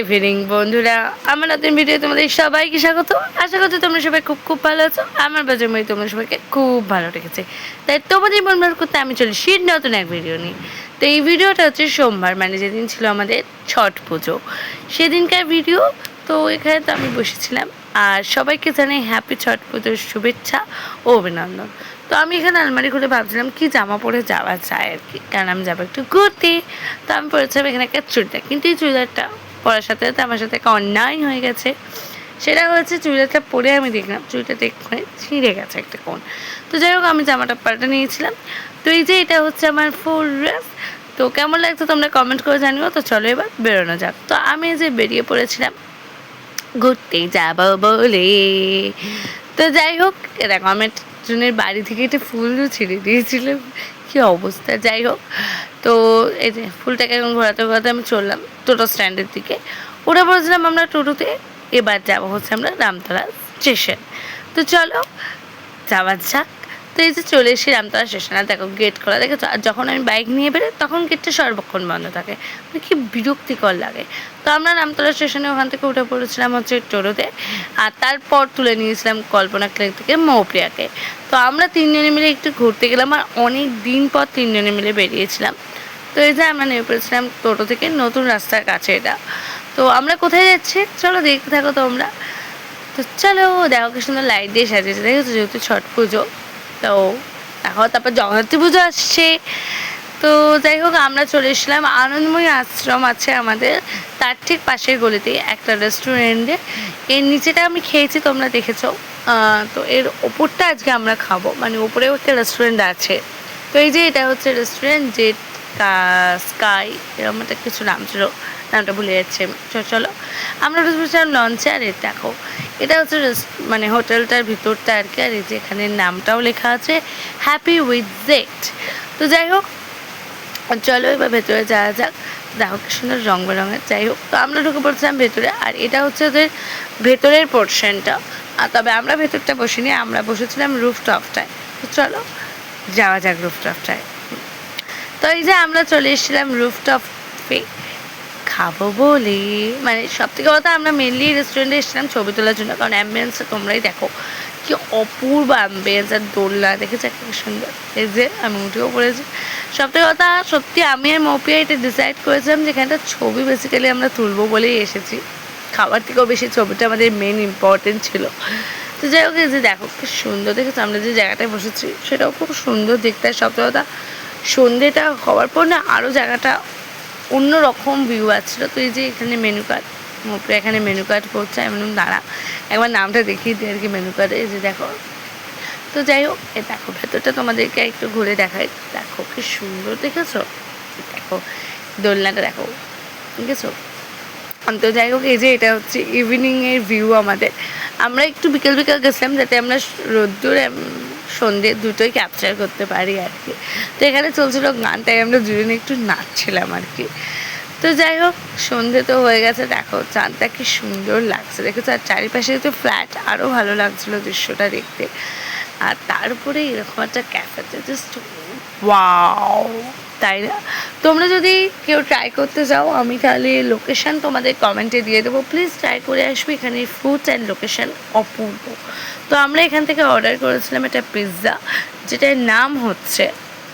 Evening বন্ধুরা। আমার নতুন ভিডিও তোমাদের সবাইকে স্বাগত। আশা করছি তোমরা সবাই খুব খুব ভালো আছো। আমার বাজার মেয়ে তোমরা সবাইকে খুব ভালো রেখেছে তাই তোমাদের মন ভালো করতে আমি চলি শীত নতুন এক ভিডিও নিই তো এই ভিডিওটা হচ্ছে সোমবার মানে যেদিন ছিল আমাদের ছট পুজো। সেদিনকার ভিডিও তো এখানে তো আমি বসেছিলাম। আর সবাইকে জানাই হ্যাপি ছট পুজোর শুভেচ্ছা ও অভিনন্দন। তো আমি এখানে আলমারি খুলে ভাবছিলাম কি জামা পরে যাওয়া যায় আর কি। কারণ আমি যাব একটু ঘুরতে। তো আমি পরেছিলাম এখানে একটা চুড়িদার কিন্তু। এই চুড়িদারটা পরার সাথে সাথে আমার সাথে একটা অন্যায় হয়ে গেছে। সেটা হচ্ছে চুড়িদারটা পরে আমি দেখলাম, চুড়িদারটা এক্ষুনি ছিঁড়ে গেছে একটা কোন তো যাই হোক, আমি জামাটা পাল্টে নিয়েছিলাম। তো এই যে এটা হচ্ছে আমার ফুল ড্রেস তো কেমন লাগতো তোমরা কমেন্ট করে জানিও। তো চলো এবার বেরোনো যাক। তো আমি যে বেরিয়ে পড়েছিলাম, ঘুরতে যাব বলে। তো যাই হোক, এ দেখো, আমি একজনের বাড়ি থেকে এটা ফুল ছিঁড়ে দিয়েছিল, কি অবস্থা, যাই হোক। তো এই যে ফুলটাকে এখন ঘোরাতে ঘোরাতে আমি চললাম টোটো স্ট্যান্ডের দিকে। ওটা বলেছিলাম, আমরা টোটোতে এবার যাব হচ্ছে আমরা রামতলা স্টেশন। তো চলো, যাওয়া যাক। তো এই যে চলে এসে রামতলা স্টেশন দেখো গেট খোলা, দেখেছ? আর যখন আমি বাইক নিয়ে বেরোই, তখন গেটটা সর্বক্ষণ বন্ধ থাকে। মানে কি বিরক্তিকর লাগে। তো আমরা রামতলা স্টেশনে ওখান থেকে উঠে পড়েছিলাম হচ্ছে টোটোতে, আর তারপর তুলে নিয়েছিলাম কল্পনা ক্লিনিক থেকে মৌপ্রিয়াকে। তো আমরা তিনজনে মিলে একটু ঘুরতে গেলাম, আর অনেক দিন পর তিনজনে মিলে বেরিয়েছিলাম। তো এই যে আমরা নেমে পড়েছিলাম টোটো থেকে, নতুন রাস্তার কাছে এটা। তো আমরা কোথায় যাচ্ছি? চলো দেখতে থাকো তোমরা। তো চলো, দেখো কি সুন্দর লাইট দিয়ে সাজিয়েছে। দেখেছ যেহেতু ছট পুজো। তো এখন তারপর জগন্নাথী পুজো আসছে। তো যাই হোক, আমরা চলে এসলাম আনন্দময়ী আশ্রম আছে আমাদের। তার ঠিক পাশের গলিতে একটা রেস্টুরেন্টে এর নিচেটা আমি খেয়েছি, তোমরা দেখেছ। তো এর ওপরটা আজকে আমরা খাব। মানে ওপরেও একটা রেস্টুরেন্ট আছে। তো এই যে এটা হচ্ছে রেস্টুরেন্ট জেট স্কাই এরকম একটা কিছু নাম ছিল, নামটা ভুলে যাচ্ছে চলো। আমরা বসেছিলাম লঞ্চে, আর এ দেখো, এটা হচ্ছে মানে হোটেলটার ভিতরটা আর কি, আর এই যে এখানে নামটাও লেখা আছে হ্যাপি উইথ জেট তো যাই হোক, চলো এবার ভেতরে যাওয়া যাক। দেখো কি সুন্দর রং বেরঙের, যাই হোক, তো আমরা ঢুকে পড়ছিলাম ভেতরে, আর এটা হচ্ছে ওদের ভেতরের পোর্শনটা। তবে আমরা ভেতরটা বসিনি, আমরা বসেছিলাম রুফ টপটায় তো চলো, যাওয়া যাক রুফ টপটায় তো এই যে আমরা চলে এসেছিলাম রুফটপে খাব বলে। মানে সব থেকে কথা আমরা মেনলি রেস্টুরেন্টে এসেছিলাম ছবি তোলার জন্য, কারণ অ্যাম্বিয়েন্সটা তোমরাই দেখো। কি অপূর্ব অ্যাম্বিয়েন্স আর দোলনা, দেখেছ কি সুন্দর? এই যে আমি উঠেও পড়েছি। সব থেকে কথা, সত্যি আমি আর মপিয়া এটা ডিসাইড করেছিলাম যে এখানটা ছবি বেসিক্যালি আমরা তুলবো বলেই এসেছি। খাবার থেকেও বেশি ছবিটা আমাদের মেন ইম্পর্টেন্ট ছিল। তো যাই হোক, এই যে দেখো, কি সুন্দর, দেখেছ? আমরা যে জায়গাটায় বসেছি, সেটাও খুব সুন্দর দেখতে। সব কথা সন্ধেটা হওয়ার পর না আরও জায়গাটা অন্য রকম ভিউ আসছিল। তো এই যে এখানে মেনু কার্ড মোপরে এখানে মেনু কার্ড পড়ছে বললাম, দাঁড়া একবার নামটা দেখিয়ে দিই আর কি মেনু কার্ডে এই যে দেখো। তো যাই হোক এ দেখো ভেতরটা তোমাদেরকে একটু ঘুরে দেখাই। দেখো কি সুন্দর দেখেছ? দেখো দোলনাটা দেখো। দেখেছ? তো যাই হোক এই যে এটা হচ্ছে ইভিনিংয়ের ভিউ আমাদের। আমরা একটু বিকেল বিকেল গেছিলাম যাতে আমরা রোদ্দুর সন্ধে দুটোই ক্যাপচার করতে পারি আর কি। তো এখানে চলছিল গান, তাই আমরা দুজনে একটু নাচছিলাম আর কি। তো যাই হোক, সন্ধে তো হয়ে গেছে, দেখো চাঁদটা কি সুন্দর লাগছে। দেখেছ? আর চারিপাশে তো ফ্ল্যাট আরও ভালো লাগছিল দৃশ্যটা দেখতে। আর তারপরে এরকম একটা ক্যাফেতে জাস্ট ওয়াও তাই না? তোমরা যদি কেউ ট্রাই করতে চাও আমি তাহলে লোকেশন তোমাদের কমেন্টে দিয়ে দেবো। প্লিজ ট্রাই করে আসবে এখানে ফুডস অ্যান্ড লোকেশন অপূর্ব। তো আমরা এখান থেকে অর্ডার করেছিলাম একটা পিৎজা যেটার নাম হচ্ছে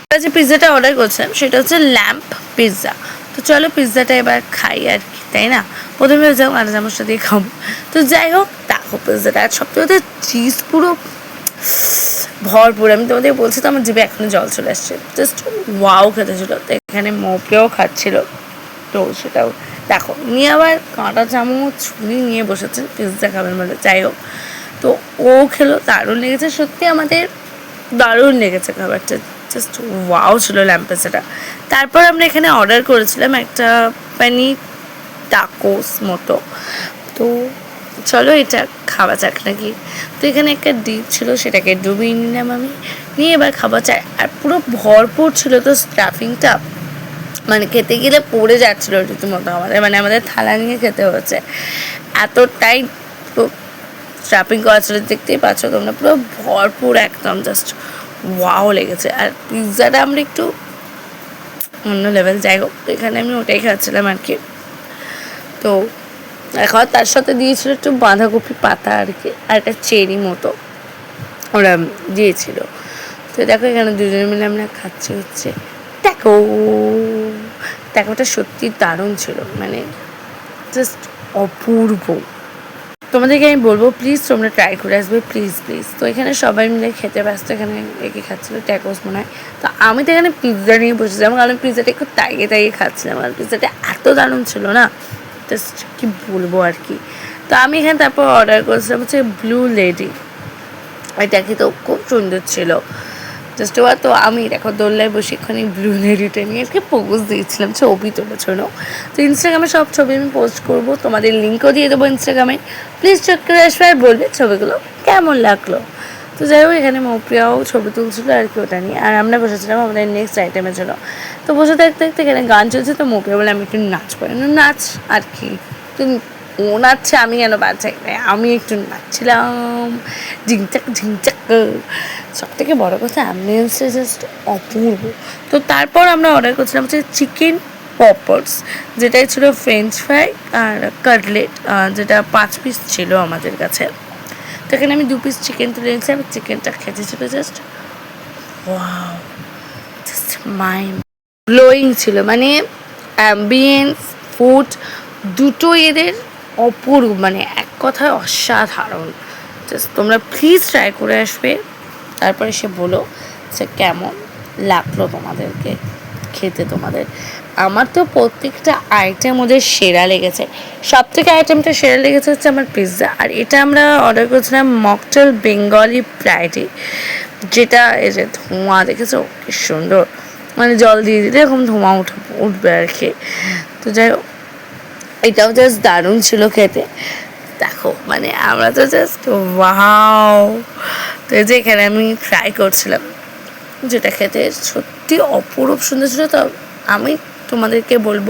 আমরা যে পিৎজাটা অর্ডার করেছিলাম সেটা হচ্ছে ল্যাম্প পিৎজা তো চলো পিৎজাটা এবার খাই আর কি তাই না? প্রথমে যাও আনা চামচটা দিয়ে খাব। তো যাই হোক দেখো পিৎজাটা আর সব থেকে চিজ পুরো ভরপুর। আমি তোমাদের বলছি তো আমার জিভে এখনও জল চলে আসছে। জাস্ট ওয়াও খেতে ছিল। তো এখানে মোপেও খাচ্ছিল। তো সেটাও। দেখো, নিয়ে আবার কাঁটা চামচ ছুরি নিয়ে বসেছে পিৎজা খাবেন বলে। যাই হোক। তো ও খেলো, দারুণ লেগেছে। সত্যি আমাদের দারুণ লেগেছে খাবারটা। জাস্ট ওয়াও ছিল ল্যাম্পেসাটা তারপর আমরা এখানে অর্ডার করেছিলাম একটা পানির টাকোস মতো। তো চলো এটা খাওয়া যাক নাকি? তো এখানে একটা ডিপ ছিল, সেটাকে ডুবিয়ে নিলাম আমি। নিয়ে এবার খাওয়া চাই আর পুরো ভরপুর ছিল তো স্টাফিংটা মানে খেতে গেলে পড়ে যাচ্ছিল রীতিমতো আমাদের। মানে আমাদের থালা নিয়ে খেতে হচ্ছে এতটাই স্ট্রাপিং করা ছিল, দেখতেই পাচ্ছ তোমরা। পুরো ভরপুর একদম জাস্ট ওয়াও লেগেছে। আর পিৎজাটা আমরা একটু অন্য লেভেল যাই হোক, এখানে আমি ওটাই খাচ্ছিলাম আর কি। তো এখন তার সাথে দিয়েছিল একটু বাঁধাকপি পাতা আর কি, আর একটা চেরি মতো ওরা দিয়েছিল। তো দেখো এখানে দুজনে মিলে আমরা খাচ্ছি হচ্ছে দেখো দেখোটা সত্যি দারুণ ছিল মানে জাস্ট অপূর্ব। তোমাদেরকে আমি বলব প্লিজ তোমরা ট্রাই করে আসবে প্লিজ প্লিজ তো এখানে সবাই মিলে খেতে ব্যস্ত, এখানে একে খাচ্ছিলো ট্যাকোস মনে হয়। তো আমি তো এখানে পিৎজা নিয়ে বসেছিলাম, কারণ পিৎজাটা একটু তাইয়ে তাইয়ে খাচ্ছিলাম, আর পিৎজাটা এত দারুণ ছিল না। জাস্ট কি বলব আর কি। তো আমি এখানে তারপর অর্ডার করেছিলাম হচ্ছে ব্লু লেডি এটা তো খুব সুন্দর ছিল। জাস্ট ওয়া, তো আমি দেখো দোল্লায় বসে এখানে ব্লু লেডিটা নিয়ে আজকে পোজ দিয়েছিলাম ছবি তোলার জন্য। তো ইনস্টাগ্রামে সব ছবি আমি পোস্ট করব। তোমাদের লিঙ্কও দিয়ে দেবো ইনস্টাগ্রামে প্লিজ চেক করে আসবে আর বলবে ছবিগুলো কেমন লাগল। তো যাই হোক, এখানে মৌপ্রিয়াও ছবি তুলছিল আর কি ওটা নিয়ে। আর আমরা বসেছিলাম আমাদের নেক্সট আইটেমের জন্য। তো বসে থাকতে থাকতে এখানে গান চলছে, তো মৌপ্রিয়া বলে, আমি একটু নাচ করি। নাচ? আর কি? তুমি ও নাচছে, আমি কেন বাচ্চাই আমি একটু নাচছিলাম। ঝিংচাক ঝিংচাক সব থেকে বড়ো কথা অ্যাম্বিয়েন্সটা জাস্ট অপূর্ব। তো তারপর আমরা অর্ডার করছিলাম হচ্ছে চিকেন পপার্স যেটাই ছিল ফ্রেঞ্চ ফ্রাই আর কাটলেট যেটা পাঁচ পিস ছিল আমাদের কাছে। তো এখানে আমি দু পিস চিকেন তুলে আমি চিকেনটা খেতে ছিল just wow just mind glowing ছিল। মানে অ্যাম্বিয়েন্স ফুড দুটো এদের অপূর্ব মানে এক কথায় অসাধারণ। জাস্ট তোমরা প্লিজ ট্রাই করে আসবে। তারপরে সে বলো যে কেমন লাগল তোমাদেরকে, খেতে তোমাদের। আমার তো প্রত্যেকটা আইটেম ওদের সেরা লেগেছে। সব থেকে আইটেমটা সেরা লেগেছে হচ্ছে আমার পিৎজা আর এটা আমরা অর্ডার করেছিলাম মকটেল বেঙ্গলি ফ্রাইডে যেটা এই যে ধোঁয়া, দেখেছ? কি সুন্দর। মানে জল দিয়ে দিলে এরকম ধোঁয়া উঠে, উঠবে আর কি। তো যাই হোক, এটাও জাস্ট দারুণ ছিল খেতে। দেখো মানে আমরা তো জাস্ট ওয়াও তো এই যে এখানে আমি ফ্রাই করছিলাম, যেটা খেতে সত্যি অপরূপ সুন্দর ছিল। তো আমি তোমাদেরকে বলব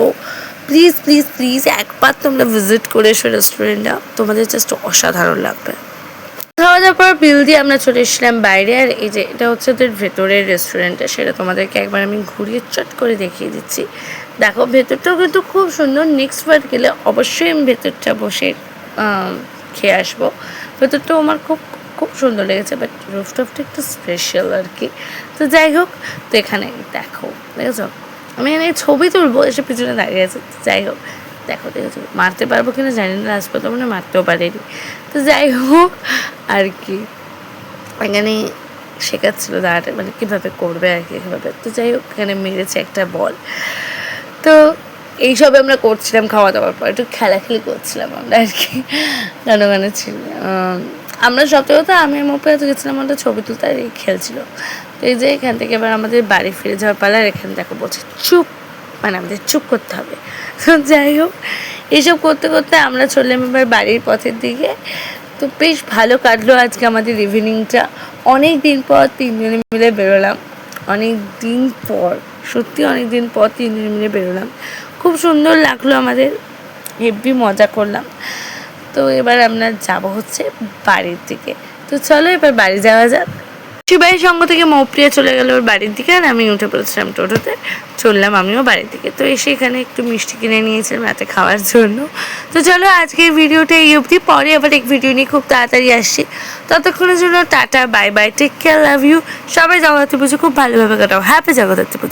প্লিজ প্লিজ প্লিজ একবার তোমরা ভিজিট করে এসো রেস্টুরেন্টটা তোমাদের জাস্ট অসাধারণ লাগবে। খাওয়া দাওয়ার পর বিল দিয়ে আমরা চলে এসেছিলাম বাইরে, আর এই যে এটা হচ্ছে ওদের ভেতরের রেস্টুরেন্টটা সেটা তোমাদেরকে একবার আমি ঘুরিয়ে চট করে দেখিয়ে দিচ্ছি। দেখো, ভেতরটাও কিন্তু খুব সুন্দর। নেক্সট বার গেলে অবশ্যই আমি ভেতরটা বসে খেয়ে আসব। ভেতরটাও আমার খুব খুব সুন্দর লেগেছে বাট রুফটপটা একটু স্পেশাল আর কি। তো যাই হোক, তো এখানে দেখো, দেখেছ? আমি এখানে ছবি তুলবো, এসে পিছনে দাঁড়িয়ে আছে। যাই হোক, দেখো দেখেছ মারতে পারব কিনা জানি না পর্যন্ত মানে মারতেও পারিনি। তো যাই হোক, আর কি, এখানে শেখাচ্ছিল দাঁড়াতে মানে কীভাবে করবে আর কি কীভাবে তো যাই হোক, এখানে মেরেছে একটা বল। তো এইসব আমরা করছিলাম খাওয়া দাওয়ার পর, একটু খেলাখেলি করছিলাম আমরা আর কি গান গানে ছিল আমরা সপ্তাহে তো আমি মোপে তো গেছিলাম আমরা ছবি তুলতে, আর খেলছিল তো এই যে এখান থেকে এবার আমাদের বাড়ি ফিরে যাওয়ার পালা আর এখানে দেখো বলছে, চুপ! মানে আমাদের চুপ করতে হবে। তো যাই হোক এইসব করতে করতে আমরা চললাম এবার বাড়ির পথের দিকে। তো বেশ ভালো কাটলো আজকে আমাদের ইভিনিংটা অনেক দিন পর তিনজনে মিলে বেরোলাম। অনেক দিন পর, সত্যি অনেক দিন পর তিনজনে মিলে বেরোলাম। খুব সুন্দর লাগল আমাদের হেভি মজা করলাম। তো এবার আমরা যাব হচ্ছে বাড়ির দিকে। তো চলো এবার বাড়ি যাওয়া যাক। শিবাই সঙ্গ থেকে মৌপ্রিয়া চলে গেল ওর বাড়ির দিকে আর আমি উঠে পড়েছিলাম টোটোতে। চললাম আমিও বাড়ির দিকে। তো এসে এখানে একটু মিষ্টি কিনে নিয়েছিলাম রাতে খাওয়ার জন্য। তো চলো আজকের ভিডিওটা এই অবধি। পরে আবার এক ভিডিও নিয়ে খুব তাড়াতাড়ি আসছি। ততক্ষণের জন্য tata, bye bye take care love you সবাই জগদ্ধাত্রী পুজো খুব ভালোভাবে কাটাও। হ্যাপি জগদ্ধাত্রী পুজো।